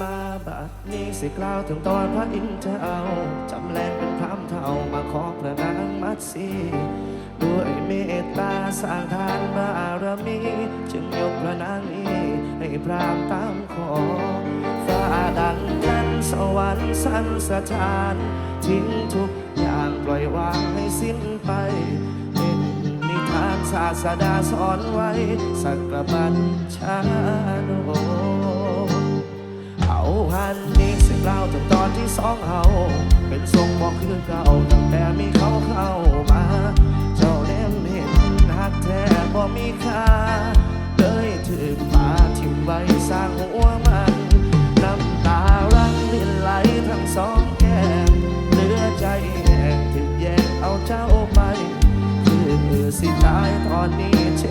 มาบัดนี้สิกล่าวถึงตอนพระอินทร์เจ้าจำแรงเป็นพรำเท่ามาขอพระนางมัดสีด้วยเมตตาสร้างทานบารมี จึงยกพระนางนี้ให้พรามตามขอฟ้าดังนั้นสวรรค์สันสถาน ทิ้งทุกอย่างปล่อยวางให้สิ้นไปเป็นนิทานศาสดาสอนไว้สักกระบัญชา สองเอา เป็นทรงบอกคือเก่าตั้งแต่มีเขาเข้ามา เจ้าเล่มเห็นหักแท้บ่มีค่าเลยถึงมาทิมไว้สร้างหัวมันน้ำตารังลินไหลทั้งสองแก้มเหลือใจแห้งถึงแยกเอาเจ้าไป คือสิตายตอนนี้เช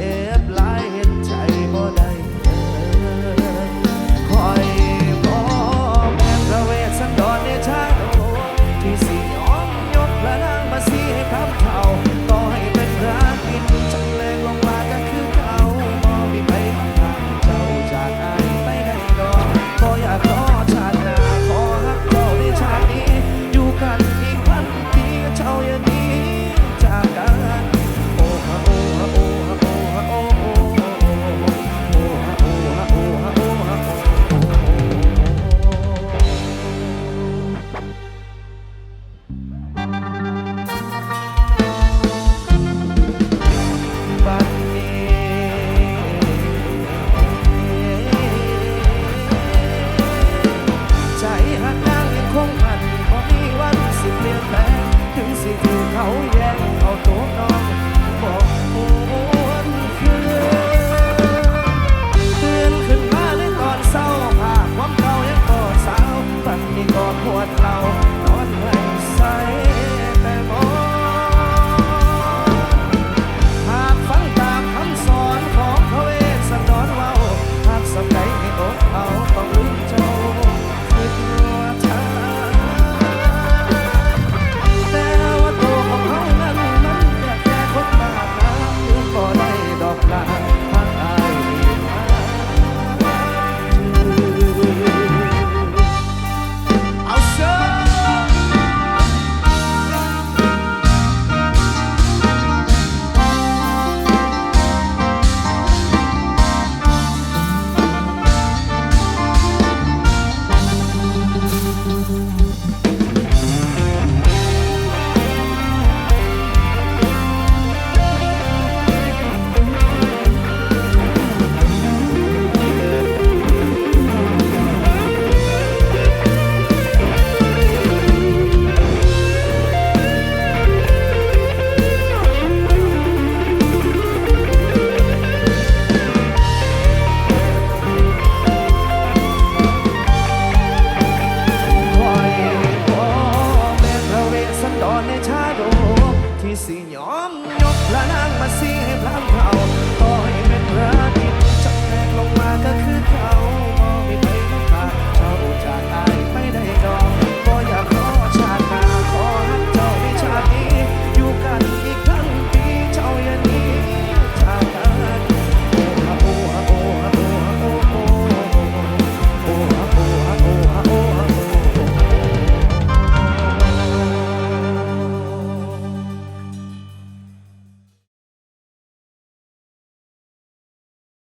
สิยอมยกพระนางมาสีให้พระเขา